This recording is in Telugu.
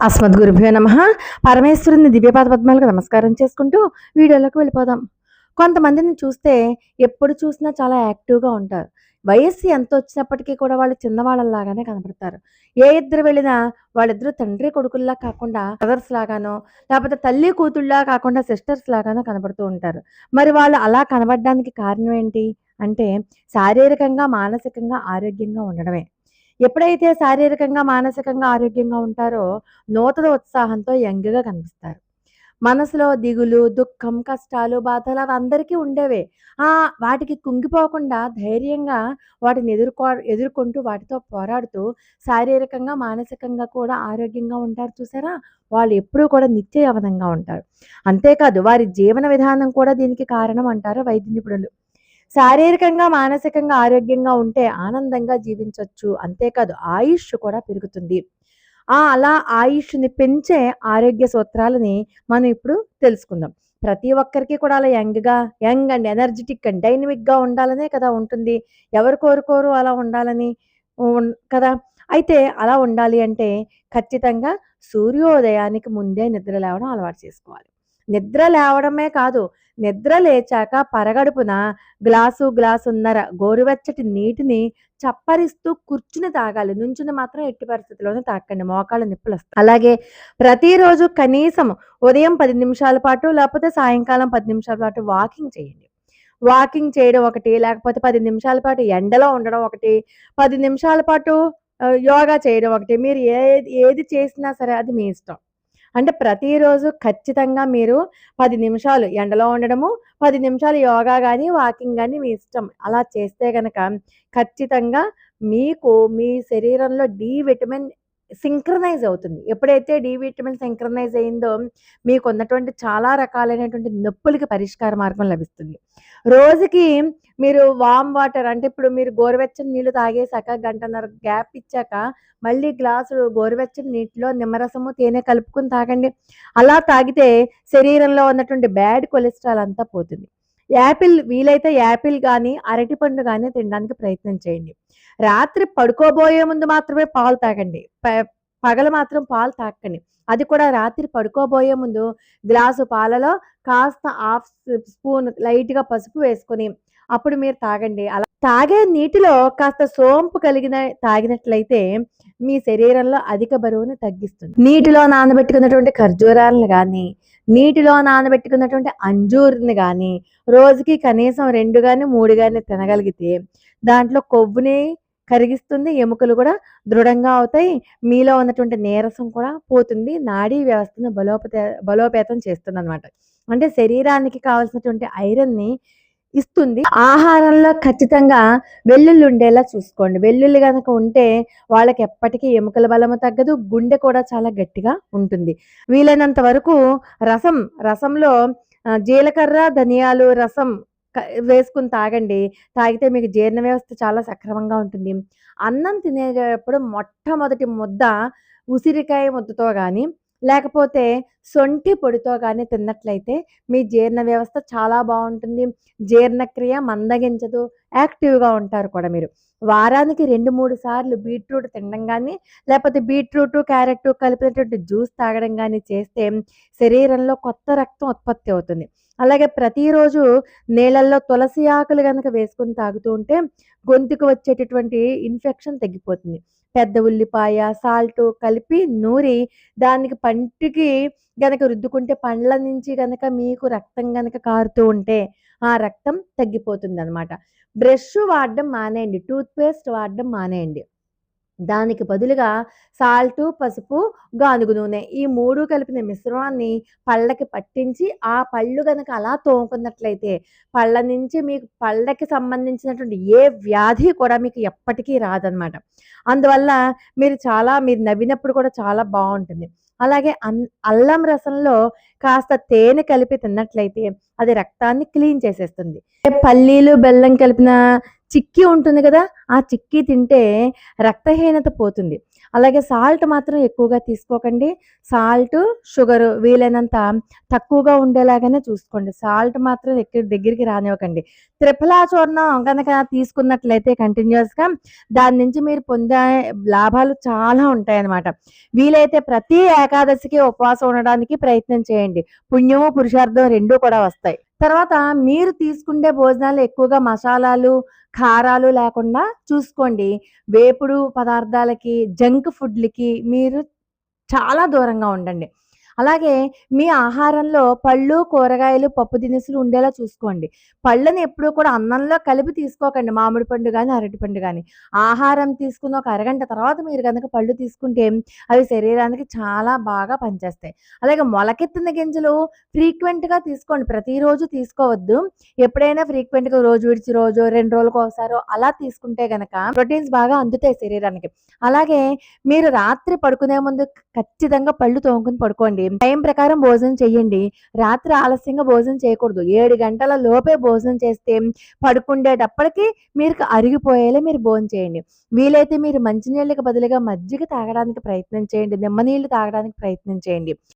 అస్మద్ గురుభ్యో నమ. పరమేశ్వరుని దివ్యపాద పద్మాలకు నమస్కారం చేసుకుంటూ వీడియోలోకి వెళ్ళిపోదాం. కొంతమందిని చూస్తే ఎప్పుడు చూసినా చాలా యాక్టివ్గా ఉంటారు. వయస్సు ఎంత వచ్చినప్పటికీ కూడా వాళ్ళు చిన్నవాళ్ళలాగానే కనపడతారు. ఏ ఇద్దరు వెళ్ళినా వాళ్ళిద్దరు తండ్రి కొడుకుల్లా కాకుండా బ్రదర్స్ లాగానో లేకపోతే తల్లి కూతుళ్ళలా కాకుండా సిస్టర్స్ లాగానో కనబడుతూ ఉంటారు. మరి వాళ్ళు అలా కనబడడానికి కారణం ఏంటి? అంటే శారీరకంగా మానసికంగా ఆరోగ్యంగా ఉండడమే. ఎప్పుడైతే శారీరకంగా మానసికంగా ఆరోగ్యంగా ఉంటారో నూతన ఉత్సాహంతో యంగ్గా కనిపిస్తారు. మనసులో దిగులు దుఃఖం కష్టాలు బాధలు అవి అందరికీ ఉండేవే. ఆ వాటికి కుంగిపోకుండా ధైర్యంగా వాటిని ఎదుర్కో ఎదుర్కొంటూ వాటితో పోరాడుతూ శారీరకంగా మానసికంగా కూడా ఆరోగ్యంగా ఉంటారు చూసారా? వాళ్ళు ఎప్పుడూ కూడా నిత్య యవనంగా ఉంటారు. అంతేకాదు వారి జీవన విధానం కూడా దీనికి కారణం అంటారు వైద్య నిపుణులు? శారీరకంగా మానసికంగా ఆరోగ్యంగా ఉంటే ఆనందంగా జీవించవచ్చు అంతేకాదు ఆయుష్ కూడా పెరుగుతుంది. ఆ అలా ఆయుష్ని పెంచే ఆరోగ్య సూత్రాలని మనం ఇప్పుడు తెలుసుకుందాం. ప్రతి ఒక్కరికి కూడా అలా యంగ్గా యంగ్ అండ్ ఎనర్జెటిక్ అండ్ డైనమిక్గా ఉండాలనే కదా ఉంటుంది. ఎవరు కోరుకోరు అలా ఉండాలని కదా? అయితే అలా ఉండాలి అంటే ఖచ్చితంగా సూర్యోదయానికి ముందే నిద్ర లేవడం అలవాటు చేసుకోవాలి. నిద్ర లేవడమే కాదు నిద్ర లేచాక పరగడుపున గ్లాసు గ్లాసున్నర గోరువెచ్చటి నీటిని చప్పరిస్తూ కూర్చుని తాగాలి. నుంచుని మాత్రం ఎట్టి పరిస్థితిలోనే తాకండి. మోకాళ్ళ నిప్పులు వస్తాయి అలాగే ప్రతిరోజు కనీసం ఉదయం పది నిమిషాల పాటు లేకపోతే సాయంకాలం పది నిమిషాల పాటు వాకింగ్ చేయండి. వాకింగ్ చేయడం ఒకటి లేకపోతే పది నిమిషాల పాటు ఎండలో ఉండడం ఒకటి పది నిమిషాల పాటు యోగా చేయడం ఒకటి. మీరు ఏది ఏది చేసినా సరే అది మీ ఇష్టం. అంటే ప్రతిరోజు ఖచ్చితంగా మీరు పది నిమిషాలు ఎండలో ఉండడము పది నిమిషాలు యోగా కానీ వాకింగ్ కానీ మీ ఇష్టం. అలా చేస్తే కనుక ఖచ్చితంగా మీకు మీ శరీరంలో డి విటమిన్ సింక్రనైజ్ అవుతుంది. ఎప్పుడైతే డి విటమిన్ సింక్రనైజ్ అయిందో మీకు ఉన్నటువంటి చాలా రకాలైనటువంటి నొప్పులకి పరిష్కార మార్గం లభిస్తుంది. రోజుకి మీరు వామ్ వాటర్ అంటే ఇప్పుడు మీరు గోరువెచ్చని నీళ్ళు తాగేశాక గంటన్నర గ్యాప్ ఇచ్చాక మళ్ళీ గ్లాసు గోరువెచ్చని నీటిలో నిమ్మరసము తేనె కలుపుకుని తాగండి. అలా తాగితే శరీరంలో ఉన్నటువంటి బ్యాడ్ కొలెస్ట్రాల్ అంతా పోతుంది. యాపిల్ వీలైతే యాపిల్ కానీ అరటిపండు కానీ తినడానికి ప్రయత్నం చేయండి. రాత్రి పడుకోబోయే ముందు మాత్రమే పాలు తాగండి. ప- పగలు మాత్రం పాలు తాకండి అది కూడా రాత్రి పడుకోబోయే ముందు గ్లాసు పాలలో కాస్త హాఫ్ స్పూన్ లైట్గా పసుపు వేసుకొని అప్పుడు మీరు తాగండి. అలా తాగే నీటిలో కాస్త సోంపు కలిగిన తాగినట్లయితే మీ శరీరంలో అధిక బరువును తగ్గిస్తుంది. నీటిలో నానబెట్టుకున్నటువంటి ఖర్జూరాలను కానీ నీటిలో నానబెట్టుకున్నటువంటి అంజూర్ని కానీ రోజుకి కనీసం రెండు కానీ మూడు కానీ తినగలిగితే దాంట్లో కొవ్వుని కరిగిస్తుంది ఎముకలు కూడా దృఢంగా అవుతాయి మీలో ఉన్నటువంటి నీరసం కూడా పోతుంది నాడీ వ్యవస్థను బలోపే బలోపేతం చేస్తుంది అనమాట అంటే శరీరానికి కావాల్సినటువంటి ఐరన్ని ఇస్తుంది. ఆహారంలో ఖచ్చితంగా వెల్లుల్లి ఉండేలా చూసుకోండి. వెల్లుల్లి కనుక ఉంటే వాళ్ళకి ఎప్పటికీ ఎముకల బలము తగ్గదు గుండె కూడా చాలా గట్టిగా ఉంటుంది. వీలైనంత వరకు రసం రసంలో జీలకర్ర ధనియాలు రసం వేసుకుని తాగండి. తాగితే మీకు జీర్ణ వ్యవస్థ చాలా సక్రమంగా ఉంటుంది. అన్నం తినేటప్పుడు మొట్టమొదటి ముద్ద ఉసిరికాయ ముద్దతో కానీ లేకపోతే సొంటి పొడితో కానీ తిన్నట్లయితే మీ జీర్ణ వ్యవస్థ చాలా బాగుంటుంది. జీర్ణక్రియ మందగించదు. యాక్టివ్గా ఉంటారు కూడా మీరు. వారానికి రెండు మూడు సార్లు బీట్రూట్ తినడం కానీ లేకపోతే బీట్రూట్ క్యారెట్ కలిపినటువంటి జ్యూస్ తాగడం కానీ చేస్తే శరీరంలో కొత్త రక్తం ఉత్పత్తి అవుతుంది. అలాగే ప్రతిరోజు నీళ్ళల్లో తులసి ఆకులు కనుక వేసుకొని తాగుతూ ఉంటే గొంతుకు వచ్చేటటువంటి ఇన్ఫెక్షన్ తగ్గిపోతుంది. పెద్ద ఉల్లిపాయ సాల్ట్ కలిపి నూరి దానికి పంటికి గనక రుద్దుకుంటే పండ్ల నుంచి గనక మీకు రక్తం గనక కారుతూ ఉంటే ఆ రక్తం తగ్గిపోతుంది అనమాట బ్రష్ వాడడం మానేయండి టూత్ పేస్ట్ వాడడం మానేయండి. దానికి బదులుగా సాల్టు పసుపు గానుగు నూనె ఈ మూడు కలిపిన మిశ్రమాన్ని పళ్ళకి పట్టించి ఆ పళ్ళు గనక అలా తోముకున్నట్లయితే పళ్ళ నుంచి మీకు పళ్ళకి సంబంధించినటువంటి ఏ వ్యాధి కూడా మీకు ఎప్పటికీ రాదనమాట అందువల్ల మీరు చాలా మీరు నవ్వినప్పుడు కూడా చాలా బాగుంటుంది. అలాగే అన్ అల్లం రసంలో కాస్త తేనె కలిపి తిన్నట్లయితే అది రక్తాన్ని క్లీన్ చేసేస్తుంది. పల్లీలు బెల్లం కలిపిన చిక్కీ ఉంటుంది కదా ఆ చిక్కీ తింటే రక్తహీనత పోతుంది. అలాగే సాల్ట్ మాత్రం ఎక్కువగా తీసుకోకండి. సాల్ట్ షుగర్ వీలైనంత తక్కువగా ఉండేలాగానే చూసుకోండి. సాల్ట్ మాత్రం ఎక్కడ దగ్గరికి రానివ్వకండి. త్రిఫలా చూర్ణం కనుక తీసుకున్నట్లయితే కంటిన్యూస్గా దాని నుంచి మీరు పొందే లాభాలు చాలా ఉంటాయన్నమాట. వీలైతే ప్రతి ఏకాదశికి ఉపవాసం ఉండడానికి ప్రయత్నం చేయండి. పుణ్యము పురుషార్థం రెండూ కూడా వస్తాయి. తర్వాత మీరు తీసుకుండే భోజనాలు ఎక్కువగా మసాలాలు కారాలు లేకుండా చూసుకోండి. వేపుడు పదార్థాలకి జంక్ ఫుడ్లకి మీరు చాలా దూరంగా ఉండండి. అలాగే మీ ఆహారంలో పళ్ళు కూరగాయలు పప్పు దినుసులు ఉండేలా చూసుకోండి. పళ్ళని ఎప్పుడూ కూడా అన్నంలో కలిపి తీసుకోకండి. మామిడి పండు కానీ అరటి పండు కానీ ఆహారం తీసుకున్న ఒక అరగంట తర్వాత మీరు కనుక పళ్ళు తీసుకుంటే అవి శరీరానికి చాలా బాగా పనిచేస్తాయి. అలాగే మొలకెత్తిన గింజలు ఫ్రీక్వెంట్గా తీసుకోండి. ప్రతిరోజు తీసుకోవద్దు. ఎప్పుడైనా ఫ్రీక్వెంట్గా రోజు విడిచి రోజు రెండు రోజులకు ఒకసారి అలా తీసుకుంటే కనుక ప్రోటీన్స్ బాగా అందుతాయి శరీరానికి. అలాగే మీరు రాత్రి పడుకునే ముందు ఖచ్చితంగా పళ్ళు తోముకుని పడుకోండి. టైం ప్రకారం భోజనం చేయండి. రాత్రి ఆలస్యంగా భోజనం చేయకూడదు. ఏడు గంటల లోపే భోజనం చేస్తే పడుకుండేటప్పటికి మీరు అరిగిపోయేలా మీరు భోజనం చేయండి. వీలైతే మీరు మంచినీళ్ళకి బదులుగా మజ్జిగ తాగడానికి ప్రయత్నం చేయండి. నిమ్మ నీళ్ళు తాగడానికి ప్రయత్నం చేయండి.